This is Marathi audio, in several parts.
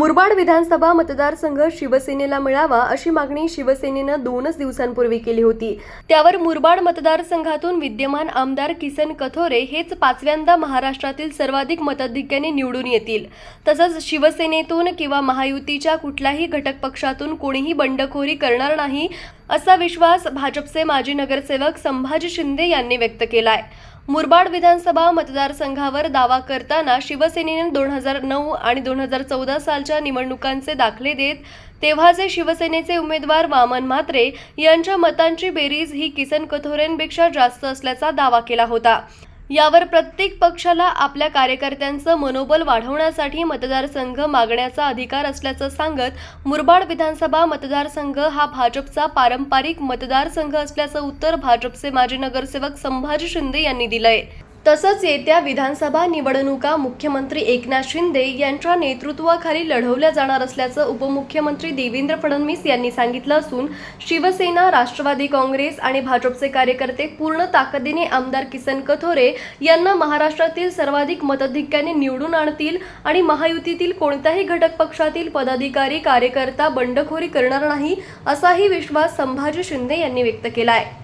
मुरबाड विधानसभा मतदारसंघ शिवसेनेला मिळावा अशी मागणी शिवसेनेनं दोनच दिवसांपूर्वी केली होती. त्यावर मुरबाड मतदारसंघातून विद्यमान आमदार किसन कथोरे हेच पाचव्यांदा महाराष्ट्रातील सर्वाधिक मताधिक्याने निवडून येतील. तसंच शिवसेनेतून किंवा महायुतीच्या कुठल्याही घटक पक्षातून कोणीही बंडखोरी करणार नाही असा विश्वास भाजपचे माजी नगरसेवक संभाजी शिंदे यांनी व्यक्त केलाय. मुरबाड विधानसभा मतदारसंघावर दावा करताना शिवसेनेने दोन हजार नऊ आणि दोन हजार चौदा सालच्या निवडणुकांचे दाखले देत तेव्हाचे शिवसेनेचे उमेदवार वामन म्हात्रे यांच्या मतांची बेरीज ही किसन कथोरेंपेक्षा जास्त असल्याचा दावा केला होता. यावर प्रत्येक पक्षाला आपल्या कार्यकर्त्यांचं मनोबल वाढवण्यासाठी मतदारसंघ मागण्याचा अधिकार असल्याचं सांगत मुरबाड विधानसभा मतदारसंघ हा भाजपचा पारंपरिक मतदारसंघ असल्याचं उत्तर भाजपचे माजी नगरसेवक संभाजी शिंदे यांनी दिलंय. तसंच येत्या विधानसभा निवडणुका मुख्यमंत्री एकनाथ शिंदे यांच्या नेतृत्वाखाली लढवल्या जाणार असल्याचं उपमुख्यमंत्री देवेंद्र फडणवीस यांनी सांगितलं असून शिवसेना राष्ट्रवादी काँग्रेस आणि भाजपचे कार्यकर्ते पूर्ण ताकदीने आमदार किसन कथोरे यांना महाराष्ट्रातील सर्वाधिक मताधिक्याने निवडून आणतील आणि महायुतीतील कोणत्याही घटक पक्षातील पदाधिकारी कार्यकर्ता बंडखोरी करणार नाही असाही विश्वास संभाजी शिंदे यांनी व्यक्त केला आहे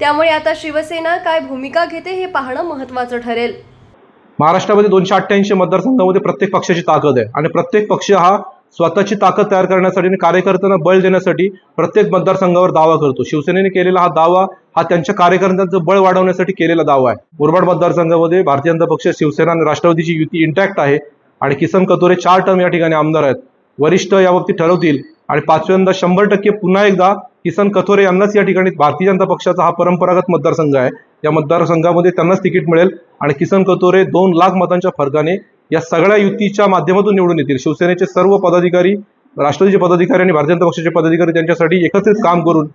त्यामुळे आता शिवसेना काय भूमिका घेते हे पाहणं महत्वाचं ठरेल. महाराष्ट्रामध्ये दोनशे अठ्ठ्याऐंशी मतदारसंघामध्ये प्रत्येक पक्षाची ताकद आहे. आणि प्रत्येक पक्ष हा स्वतःची ताकद तयार करण्यासाठी आणि कार्यकर्त्यांना बळ देण्यासाठी प्रत्येक मतदारसंघावर दावा करतो. शिवसेनेने केलेला हा दावा हा त्यांच्या कार्यकर्त्यांचं बळ वाढवण्यासाठी केलेला दावा आहे. मुरबाड मतदारसंघामध्ये भारतीय जनता पक्ष शिवसेना आणि राष्ट्रवादीची युती इंटॅक्ट आहे. आणि किसन कतोरे चार टर्म या ठिकाणी आमदार आहेत. वरिष्ठ याबाबतीत ठरवतील आणि पाचव्यांदा शंभर टक्के पुन्हा एकदा किसन कथोरे यांनाच या ठिकाणी भारतीय जनता पक्षाचा हा परंपरागत मतदारसंघ आहे. या मतदारसंघामध्ये त्यांनाच तिकीट मिळेल आणि किसन कथोरे दोन लाख मतांच्या फरकाने या सगळ्या युतीच्या माध्यमातून निवडून येतील. शिवसेनेचे सर्व पदाधिकारी राष्ट्रवादीचे पदाधिकारी आणि भारतीय जनता पक्षाचे पदाधिकारी त्यांच्यासाठी एकत्रित काम करून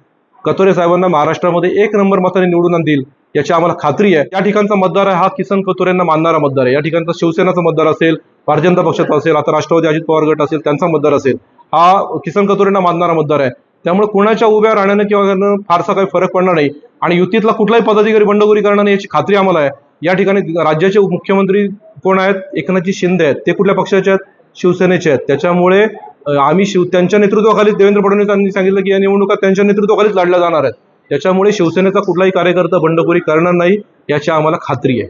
कथोरे साहेबांना महाराष्ट्रामध्ये एक नंबर मताने निवडून आणतील याची आम्हाला खात्री आहे. या ठिकाणचा मतदार आहे हा किसन कथोरेंना मानणारा मतदार आहे. या ठिकाणचा शिवसेनाचा मतदार असेल भारतीय जनता पक्षाचा असेल आता राष्ट्रवादी अजित पवार गट असेल त्यांचा मतदार असेल. हा किसन कथोरेंना मानणारा मतदार आहे. त्यामुळे कुणाच्या उभ्या राहण्यानं किंवा फारसा काही फरक पडणार नाही. आणि युतीतला कुठलाही पदाधिकारी बंडखोरी करणार नाही याची खात्री आम्हाला आहे. या ठिकाणी राज्याचे मुख्यमंत्री कोण आहेत? एकनाथजी शिंदे आहेत. ते कुठल्या पक्षाचे आहेत? शिवसेनेचे आहेत. त्याच्यामुळे आम्ही शिव त्यांच्या नेतृत्वाखाली देवेंद्र फडणवीस यांनी सांगितलं की या निवडणुका त्यांच्या नेतृत्वाखालीच लढल्या जाणार आहेत. त्याच्यामुळे शिवसेनेचा कुठलाही कार्यकर्ता बंडखोरी करणार नाही याची आम्हाला खात्री आहे.